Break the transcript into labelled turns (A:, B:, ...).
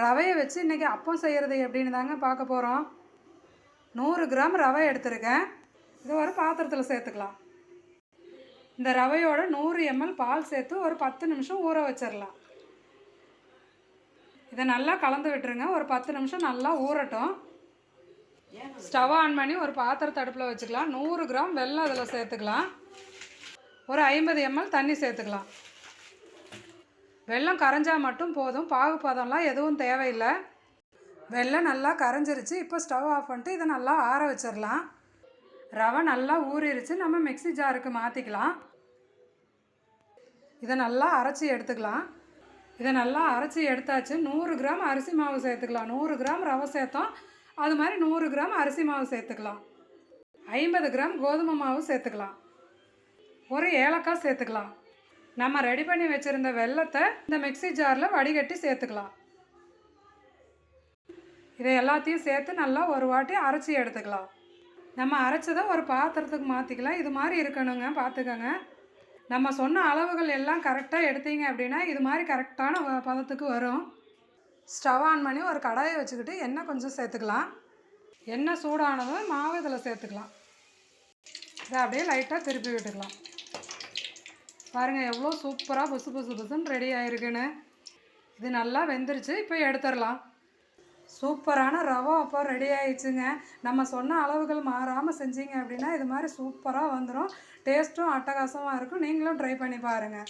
A: ரவையை வச்சு இன்றைக்கி அப்பம் செய்கிறது எப்படின்னு தாங்க பார்க்க போகிறோம் நூறு கிராம் ரவை எடுத்திருக்கேன். இது ஒரு பாத்திரத்தில் சேர்த்துக்கலாம். இந்த ரவையோட நூறு எம்எல் பால் சேர்த்து ஒரு பத்து நிமிஷம் ஊற வச்சிடலாம் இதை நல்லா கலந்து விட்டுருங்க. ஒரு பத்து நிமிஷம் நல்லா ஊறட்டும். ஸ்டவ் ஆன் பண்ணி ஒரு பாத்திரத்தை அடுப்பில் வச்சுக்கலாம். நூறு கிராம் வெள்ளம் அதில் சேர்த்துக்கலாம். ஒரு ஐம்பது எம்எல் தண்ணி சேர்த்துக்கலாம். வெல்லம் கரைஞ்சால் மட்டும் போதும். பாகுபதம்லாம் எதுவும் தேவையில்லை. வெள்ளம் நல்லா கரைஞ்சிருச்சு. இப்போ ஸ்டவ் ஆஃப் பண்ணிட்டு இதை நல்லா ஆற வச்சிடலாம். ரவை நல்லா ஊறிடுச்சு நம்ம மிக்ஸி ஜாருக்கு மாற்றிக்கலாம் இதை நல்லா அரைச்சி எடுத்துக்கலாம். இதை நல்லா அரைச்சி எடுத்தாச்சு. நூறு கிராம் அரிசி மாவு சேர்த்துக்கலாம். நூறு கிராம் ரவை சேர்த்தோம். அது மாதிரி நூறு கிராம் அரிசி மாவு சேர்த்துக்கலாம். ஐம்பது கிராம் கோதுமை மாவு சேர்த்துக்கலாம். ஒரு ஏலக்காய் சேர்த்துக்கலாம். நம்ம ரெடி பண்ணி வச்சுருந்த வெல்லத்தை இந்த மிக்ஸி ஜாரில் வடிகட்டி சேர்த்துக்கலாம். இதை எல்லாத்தையும் சேர்த்து நல்லா ஒரு வாட்டி அரைச்சி எடுத்துக்கலாம். நம்ம அரைச்சதை ஒரு பாத்திரத்துக்கு மாற்றிக்கலாம் இது மாதிரி இருக்கணுங்க பார்த்துக்கோங்க நம்ம சொன்ன அளவுகள் எல்லாம் கரெக்டாக எடுத்தீங்க அப்படின்னா இது மாதிரி கரெக்டான பதத்துக்கு வரும். ஸ்டவ் ஆன் பண்ணி ஒரு கடாயை வச்சுக்கிட்டு எண்ணெய் கொஞ்சம் சேர்த்துக்கலாம். எண்ணெய் சூடானதும் மாவு இதில் சேர்த்துக்கலாம். இதை அப்படியே லைட்டாக திருப்பி விட்டுக்கலாம். பாருங்கள் எவ்வளோ சூப்பராக புசு புசு புசுன்னு ரெடி ஆயிருக்குன்னு. இது நல்லா வெந்துருச்சு இப்போ எடுத்துடலாம். சூப்பரான ரவா அப்போ ரெடி ஆயிடுச்சுங்க. நம்ம சொன்ன அளவுகள் மாறாமல் செஞ்சீங்க அப்படின்னா இது மாதிரி சூப்பராக வந்துடும் டேஸ்ட்டும் அட்டகாசமாக இருக்கும். நீங்களும் ட்ரை பண்ணி பாருங்கள்